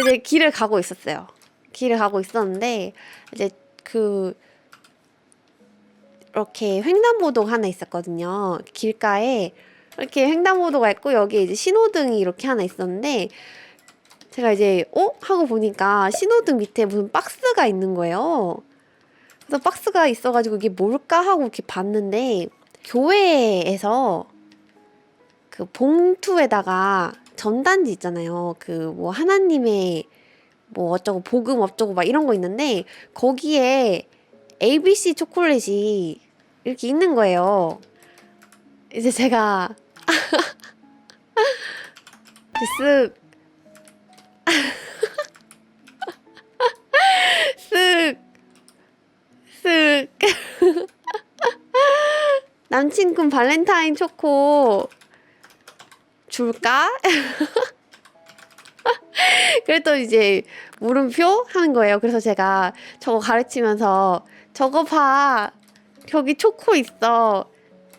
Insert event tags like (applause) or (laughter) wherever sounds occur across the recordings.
이제 길을 가고 있었어요. 길을 가고 있었는데 이제 그 이렇게 횡단보도가 하나 있었거든요. 길가에 이렇게 횡단보도가 있고 여기에 이제 신호등이 이렇게 하나 있었는데 제가 이제 어 하고 보니까 신호등 밑에 무슨 박스가 있는 거예요. 그래서 박스가 있어가지고 이게 뭘까 하고 이렇게 봤는데 교회에서 그 봉투에다가 전단지 있잖아요. 그 뭐 하나님의 뭐 어쩌고 복음 어쩌고 막 이런 거 있는데 거기에 ABC 초콜릿이 이렇게 있는 거예요. 이제 제가 (laughs) (laughs) 쓱 쓱 (laughs) 쓱 남친군 발렌타인 초코 줄까? (laughs) 그랬더니 이제 물음표 하는 거예요. 그래서 제가 저거 가르치면서 저거 봐. 저기 초코 있어.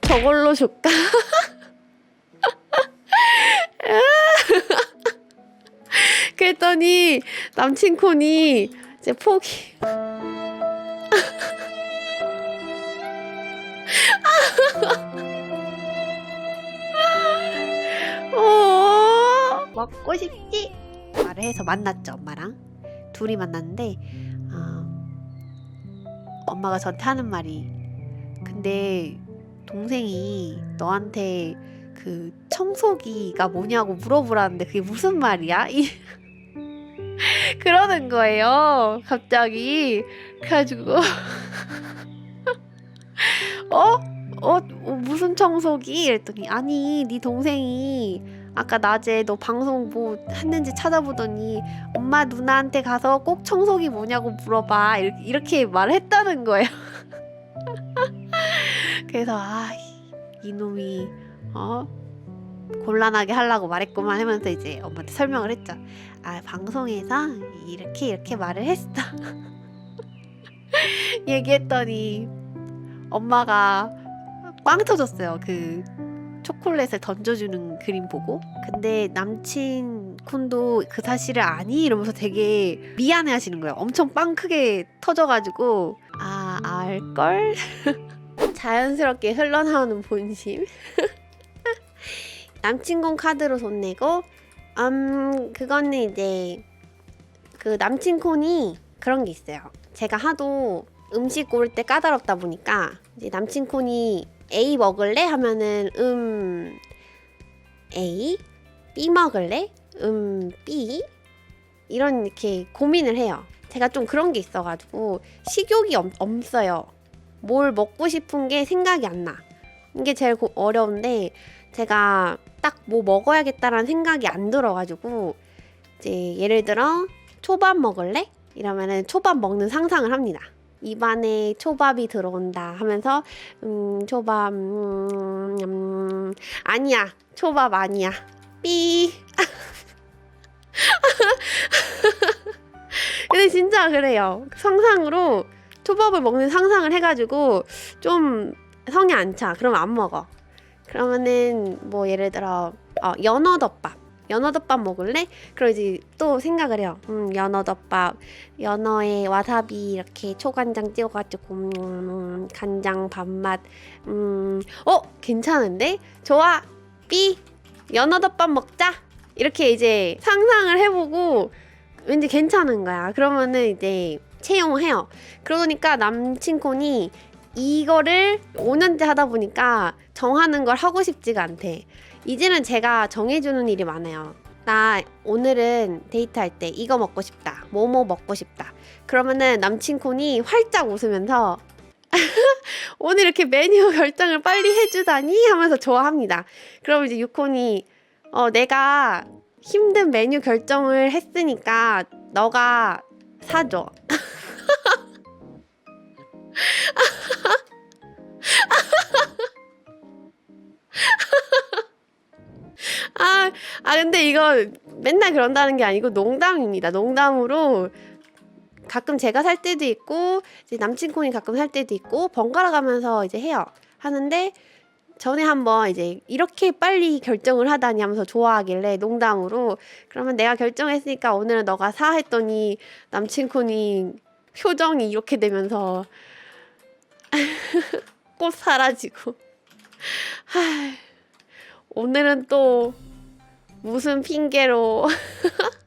저걸로 줄까? (laughs) 그랬더니 남친콘이 이제 포기. 먹고 싶지? 말을 해서 만났죠 엄마랑 둘이 만났는데 아, 엄마가 저한테 하는 말이 근데 동생이 너한테 그 청소기가 뭐냐고 물어보라는데 그게 무슨 말이야? 이 (laughs) 그러는 거예요 갑자기 그래가지고 (laughs) 어? 어? 어, 무슨 청소기? 이랬더니 아니 네 동생이 아까 낮에 너 방송 뭐 했는지 찾아보더니 엄마 누나한테 가서 꼭 청소기 뭐냐고 물어봐. 이렇게, 이렇게 말을 했다는 거예요. (laughs) 그래서 아 이놈이 어 곤란하게 하려고 말했구만 하면서 이제 엄마한테 설명을 했죠. 아 방송에서 이렇게 이렇게 말을 했어. (laughs) 얘기했더니 엄마가 빵 터졌어요. 그 초콜릿을 던져주는 그림 보고. 근데 남친 쿤도 그 사실을 아니 이러면서 되게 미안해 하시는 거예요. 엄청 빵 크게 터져가지고 아 알걸? (laughs) 자연스럽게 흘러나오는 본심. (laughs) 남친군 카드로 돈 내고 음 그거는 이제 그 남친콘이 그런 게 있어요. 제가 하도 음식 고를 때 까다롭다 보니까 이제 남친콘이 A 먹을래 하면은 음 A B 먹을래 음 B 이런 이렇게 고민을 해요. 제가 좀 그런 게 있어가지고 식욕이 엄, 없어요. 뭘 먹고 싶은 게 생각이 안 나. 이게 제일 고- 어려운데 제가 딱 뭐 먹어야겠다라는 생각이 안 들어가지고 이제 예를 들어 초밥 먹을래? 이러면은 초밥 먹는 상상을 합니다. 입안에 초밥이 들어온다 하면서 음 초밥 음, 음 아니야. 초밥 아니야. 삐. (laughs) 근데 진짜 그래요. 상상으로 초밥을 먹는 상상을 해가지고 좀 성이 안 차. 그러면 안 먹어. 그러면은 뭐 예를 들어 어, 연어덮밥 연어덮밥 먹을래? 이제 또 생각을 해요. 음, 연어덮밥, 연어에 와사비 이렇게 초간장 찍어가지고 음, 간장 밥맛, 음, 어 괜찮은데? 좋아, 삐 연어덮밥 먹자. 이렇게 이제 상상을 해보고 왠지 괜찮은 거야. 그러면은 이제 채용해요. 그러니까 남친콘이 이거를 5년째 하다 보니까 정하는 걸 하고 싶지가 않대. 이제는 제가 정해주는 일이 많아요. 나 오늘은 데이트할 때 이거 먹고 싶다. 뭐뭐 먹고 싶다. 그러면은 남친콘이 활짝 웃으면서 (laughs) 오늘 이렇게 메뉴 결정을 빨리 해주다니 하면서 좋아합니다. 그럼 이제 유콘이 어, 내가 힘든 메뉴 결정을 했으니까 너가 사줘. (laughs) (laughs) 아, 아 근데 이거 맨날 그런다는 게 아니고 농담입니다. 농담으로 가끔 제가 살 때도 있고 이제 남친콘이 가끔 살 때도 있고 번갈아 가면서 이제 해요. 하는데 전에 한번 이제 이렇게 빨리 결정을 하다니 하면서 좋아하길래 농담으로 그러면 내가 결정했으니까 오늘은 너가 사 했더니 남친쿤이 표정이 이렇게 되면서 (laughs) 꽃 사라지고 (laughs) 하, 오늘은 또 무슨 핑계로 (laughs)